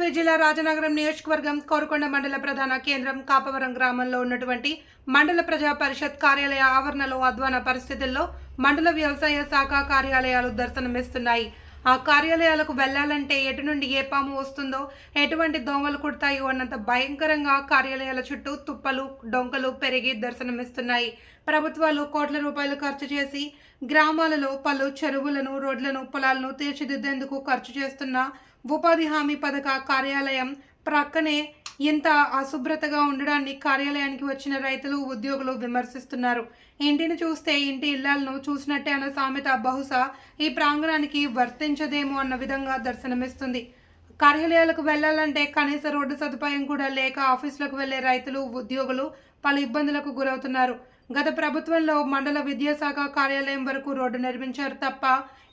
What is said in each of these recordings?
తూర్పుగోదావరి జిల్లా రాజనగరం నియోజకవర్గం కోరుకొండ మండల ప్రధాన కేంద్రం కాపవరం గ్రామంలో ఉన్నటువంటి మండల ప్రజా పరిషత్ కార్యాలయ ఆవరణలో అధ్వాన పరిస్థితుల్లో మండల వ్యవసాయ శాఖ కార్యాలయాలు దర్శనమిస్తున్నాయి. ఆ కార్యాలయాలకు వెళ్ళాలంటే ఎటు నుండి ఏ పాము వస్తుందో ఎటువంటి దోమలు కుడతాయో అన్నంత భయంకరంగా కార్యాలయాల చుట్టూ తుప్పలు డొంకలు పెరిగి దర్శనమిస్తున్నాయి. ప్రభుత్వాలు కోట్ల రూపాయలు ఖర్చు చేసి గ్రామాలలో పలు చెరువులను రోడ్లను పొలాలను తీర్చిదిద్దేందుకు ఖర్చు చేస్తున్న ఉపాధి హామీ పథక కార్యాలయం ప్రక్కనే ఇంత అశుభ్రతగా ఉండడాన్ని కార్యాలయానికి వచ్చిన రైతులు ఉద్యోగులు విమర్శిస్తున్నారు. ఇంటిని చూస్తే ఇంటి ఇళ్ళను చూసినట్టే అన్న సామెత బహుశా ఈ ప్రాంగణానికి వర్తించదేమో అన్న విధంగా దర్శనమిస్తుంది. కార్యాలయాలకు వెళ్ళాలంటే కనీస రోడ్డు సదుపాయం కూడా లేక ఆఫీసులకు వెళ్ళే రైతులు ఉద్యోగులు పలు ఇబ్బందులకు గురవుతున్నారు. గత ప్రభుత్వంలో మండల విద్యాశాఖ కార్యాలయం వరకు రోడ్డు నిర్మించారు తప్ప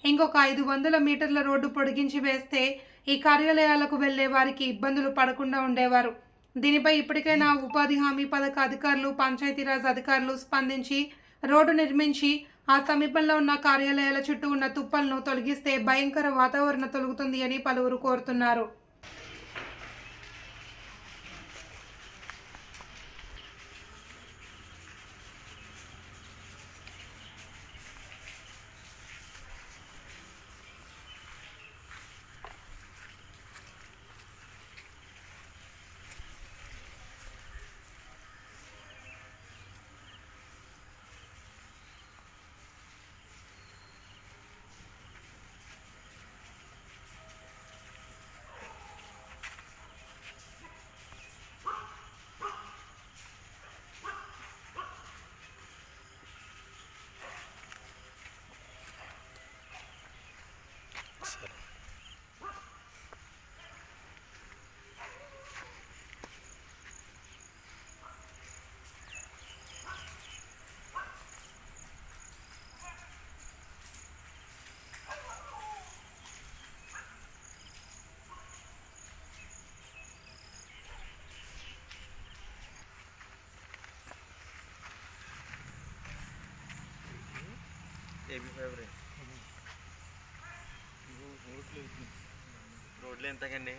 ఇంకొక ఐదు వందల మీటర్ల రోడ్డు పొడిగించి వేస్తే ఈ కార్యాలయాలకు వెళ్ళే వారికి ఇబ్బందులు పడకుండా ఉండేవారు. దీనిపై ఇప్పటికైనా ఉపాధి హామీ పథక అధికారులు పంచాయతీరాజ్ అధికారులు స్పందించి రోడ్డు నిర్మించి ఆ సమీపంలో ఉన్న కార్యాలయాల చుట్టూ ఉన్న తుప్పలను తొలగిస్తే భయంకర వాతావరణం తొలుగుతుంది అని పలువురు కోరుతున్నారు. ఏబీ ఫైబర్ రోడ్లు ఎంతకండి?